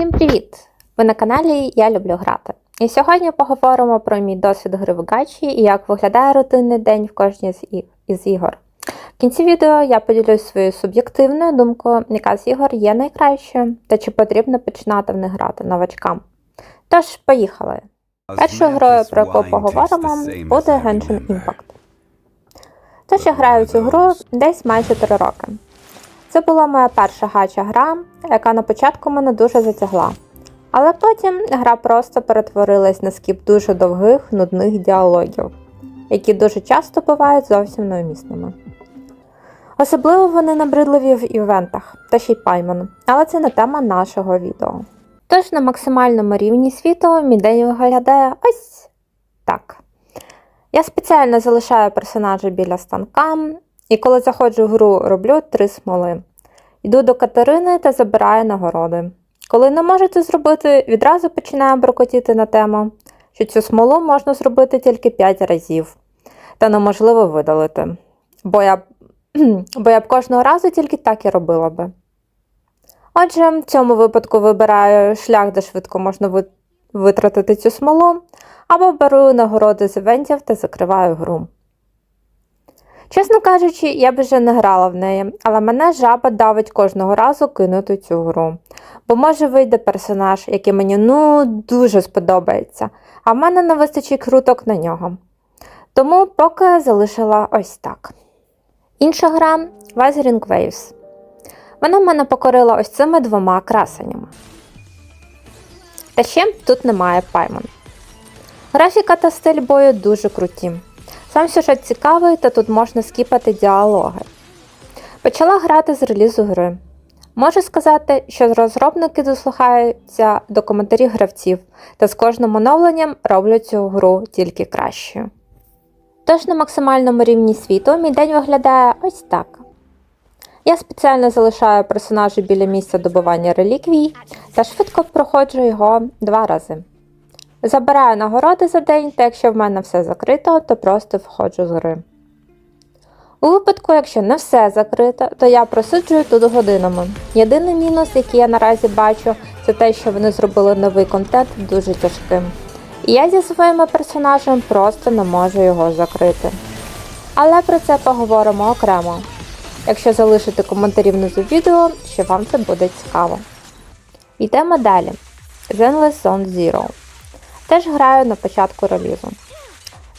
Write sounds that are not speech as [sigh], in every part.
Всім привіт! Ви на каналі Я люблю грати. І сьогодні поговоримо про мій досвід гри в гачі і як виглядає рутинний день в кожній з ігор. В кінці відео я поділюсь своєю суб'єктивною думкою, яка з ігор є найкращою та чи потрібно починати в них грати новачкам. Тож, поїхали! Першою грою, про яку поговоримо, буде Genshin Impact. Тож я граю цю гру десь майже 3 роки. Це була моя перша гача гра, яка на початку мене дуже затягла. Але потім гра просто перетворилась на скіп дуже довгих, нудних діалогів, які дуже часто бувають зовсім неумісними. Особливо вони набридливі в івентах та ще й пайман, але це не тема нашого відео. Тож на максимальному рівні світу мій виглядає ось так. Я спеціально залишаю персонажа біля станка, і коли заходжу в гру, роблю три смоли. Йду до Катерини та забираю нагороди. Коли не можу це зробити, відразу починаю брокотіти на тему, що цю смолу можна зробити тільки 5 разів, та неможливо видалити. Бо я, [clears throat] бо я б кожного разу тільки так і робила би. Отже, в цьому випадку вибираю шлях, де швидко можна витратити цю смолу, або беру нагороди з івентів та закриваю гру. Чесно кажучи, я б вже не грала в неї, але мене жаба давить кожного разу кинути цю гру. Бо може вийде персонаж, який мені ну дуже сподобається, а в мене не вистачить круток на нього. Тому поки залишила ось так. Інша гра Wuthering Waves. Вона мене покорила ось цими двома красеннями. Та ще тут немає пайман. Графіка та стиль бою дуже круті. Сам сюжет цікавий, та тут можна скіпати діалоги. Почала грати з релізу гри. Можу сказати, що розробники дослухаються до коментарів гравців та з кожним оновленням роблять цю гру тільки кращою. Тож на максимальному рівні світу мій день виглядає ось так. Я спеціально залишаю персонажа біля місця добування реліквій та швидко проходжу його два рази. Забираю нагороди за день, та якщо в мене все закрито, то просто входжу з гри. У випадку, якщо не все закрито, то я просиджую тут годинами. Єдиний мінус, який я наразі бачу, це те, що вони зробили новий контент дуже тяжким. І я зі своїми персонажем просто не можу його закрити. Але про це поговоримо окремо. Якщо залишите коментарі внизу відео, що вам це буде цікаво. Йдемо далі. Zenless Zone Zero. Теж граю на початку релізу.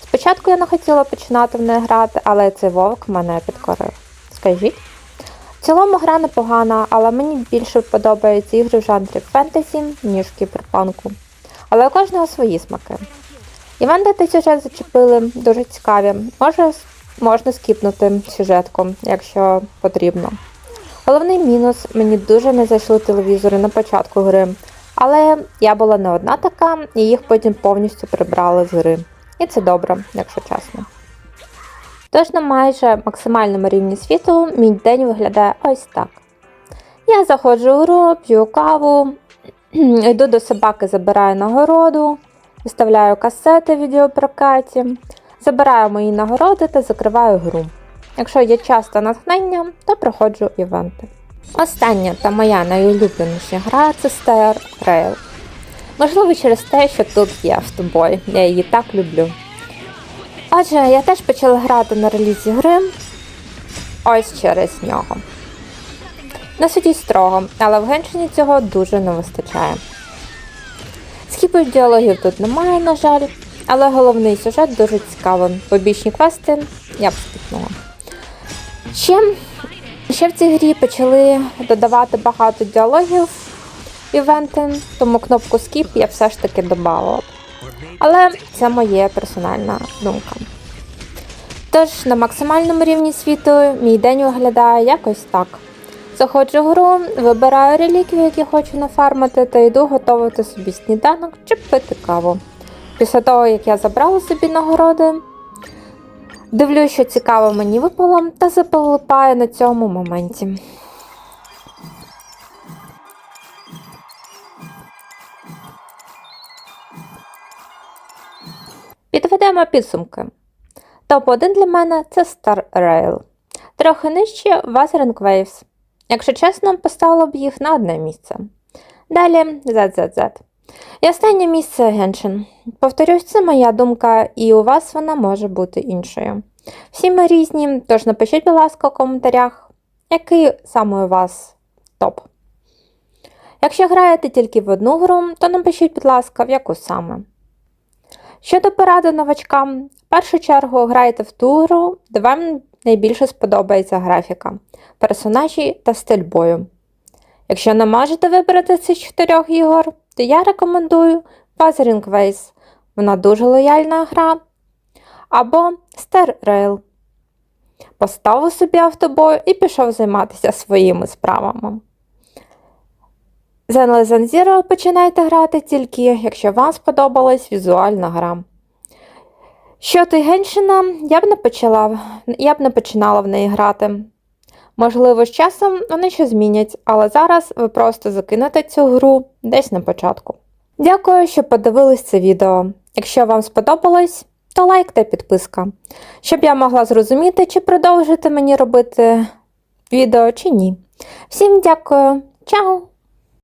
Спочатку я не хотіла починати в неї грати, але цей вовк мене підкорив. Скажіть? В цілому гра непогана, але мені більше подобаються ігри в жанрі фентезі, ніж кіберпанку. Але у кожного свої смаки. Івенти та сюжет зачепили дуже цікаві. Може, можна скіпнути сюжетку, якщо потрібно. Головний мінус мені дуже не зайшли телевізори на початку гри, але я була не одна така, і їх потім повністю прибрали з гри. І це добре, якщо чесно. Тож на майже максимальному рівні світу мій день виглядає ось так. Я заходжу у гру, п'ю каву, [clears throat] йду до собаки, забираю нагороду, виставляю касети в відеопрокаті, забираю мої нагороди та закриваю гру. Якщо є час та натхнення, то проходжу івенти. Остання та моя найулюбленіша гра це Star Rail. Можливо, через те, що тут є автобой. Я її так люблю. Отже, я теж почала грати на релізі гри ось через нього. Не судіть строго, але в Геншині цього дуже не вистачає. Скіпів діалогів тут немає, на жаль, але головний сюжет дуже цікавий. Побічні квести я б скіпнула. Ще, ще в цій грі почали додавати багато діалогів івенти, тому кнопку Skip я все ж таки додавала. Але це моя персональна думка. Тож на максимальному рівні світу мій день виглядає якось так. Заходжу в гру, вибираю реліквії, які хочу нафармити, та йду готувати собі сніданок чи пити каву. Після того, як я забрала собі нагороди, дивлюсь, що цікаво мені випало, та заполипаю на цьому моменті. Підведемо підсумки. Топ-1 для мене це Star Rail. Трохи нижче Wuthering Waves. Якщо чесно, поставила б їх на одне місце. Далі ZZZ. І останнє місце Геншин. Повторюсь, це моя думка, і у вас вона може бути іншою. Всі ми різні, тож напишіть, будь ласка, у коментарях, який саме у вас топ. Якщо граєте тільки в одну гру, то напишіть, будь ласка, в яку саме. Щодо поради новачкам, в першу чергу грайте в ту гру, де вам найбільше сподобається графіка, персонажі та стиль бою. Якщо не можете вибрати цих чотирьох ігор, то я рекомендую Wuthering Waves. Вона дуже лояльна гра. Або Star Rail. Поставив собі автобой і пішов займатися своїми справами. Zen Legend Zero починайте грати тільки, якщо вам сподобалась візуальна гра. Щодо Геншина, я б не почала, я б не починала в неї грати. Можливо, з часом вони ще змінять, але зараз ви просто закинете цю гру десь на початку. Дякую, що подивились це відео. Якщо вам сподобалось, то лайк та підписка, щоб я могла зрозуміти, чи продовжити мені робити відео чи ні. Всім дякую, чао!